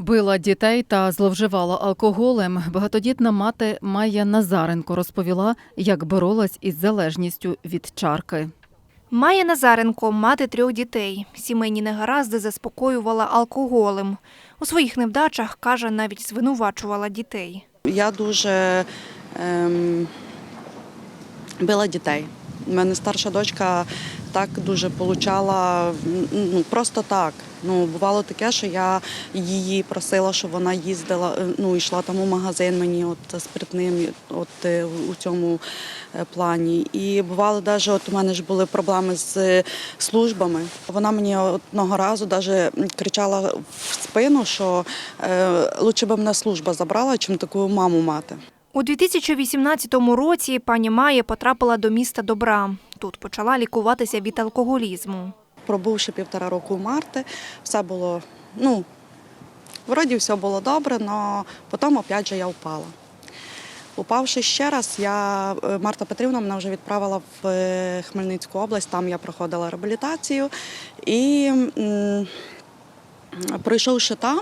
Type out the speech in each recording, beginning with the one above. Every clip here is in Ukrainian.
Била дітей та зловживала алкоголем. Багатодітна мати Майя Назаренко розповіла, як боролась із залежністю від чарки. Майя Назаренко, мати трьох дітей. Сімейні негаразди заспокоювала алкоголем. У своїх невдачах, каже, навіть звинувачувала дітей. Я дуже ем, била дітей. У мене старша дочка так дуже получала ну, просто так. Ну, бувало таке, що я її просила, щоб вона їздила, е, ну, йшла там у магазин мені от спиртним от, е, у цьому е, плані. І бувало навіть, от у мене ж були проблеми з службами. Вона мені одного разу навіть кричала в спину, що е, лучше би мене служба забрала, чим таку маму мати. У 2018 році пані Майя потрапила до міста Добра. Тут почала лікуватися від алкоголізму. Пробувши півтора року Марти, все було, ну, вроді все було добре, але потім опять же я впала. Упавши ще раз, я, е, Марта Петрівна мене вже відправила в е, Хмельницьку область, там я проходила реабілітацію. І пройшовши там,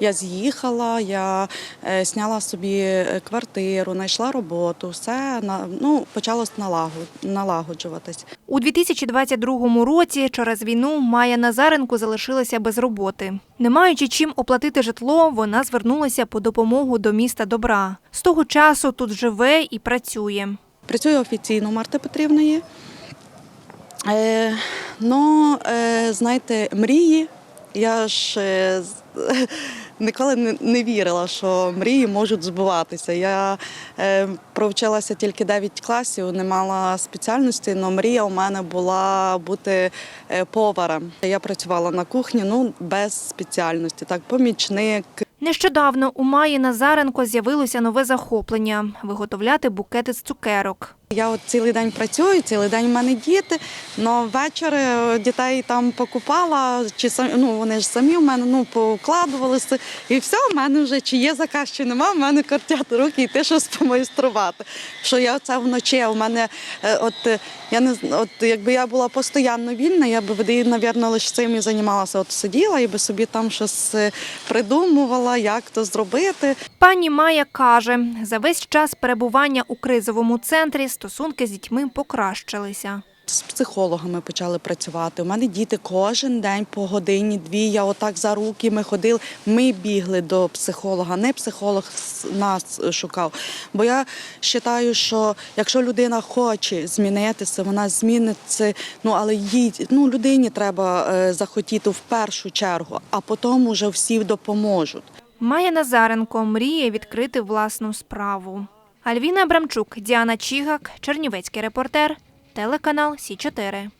я з'їхала, я е, зняла собі е, квартиру, знайшла роботу, все ну, почало налагоджуватись. У 2022 році через війну Майя Назаренко залишилася без роботи. Не маючи чим оплатити житло, вона звернулася по допомогу до міста Добра. З того часу тут живе і працює. Працюю офіційно Марти Петрівної. Е, ну, е, знаєте, мрії. Я ж ніколи не, не вірила, що мрії можуть збуватися. Я е, провчилася тільки 9 класів, не мала спеціальності, але мрія у мене була бути е, поваром. Я працювала на кухні, ну без спеціальності, так, помічник, Нещодавно у Майї Назаренко з'явилося нове захоплення виготовляти букети з цукерок. Я от цілий день працюю, цілий день в мене діти, але ввечері дітей там покупала, чи самі, ну вони ж самі в мене ну, покладувалися. І все, в мене вже чи є заказ, чи нема, в мене кортять руки йти щось помайструвати. Що я це вночі, а в мене е, от е, я не от якби я була постійно вільна, я б напевно, лише цим і займалася. От сиділа і би собі там щось е, придумувала, як то зробити. Пані Майя каже, за весь час перебування у кризовому центрі стосунки з дітьми покращилися. З психологами почали працювати. У мене діти кожен день по годині, дві. Я отак за руки ми ходили. Ми бігли до психолога, не психолог нас шукав. Бо я вважаю, що якщо людина хоче змінитися, вона зміниться. Ну але їй ну людині треба е, захотіти в першу чергу, а потім уже всі допоможуть. Майя Назаренко мріє відкрити власну справу. Альвіна Абрамчук, Діана Чігак, Чернівецький репортер, телеканал Сі 4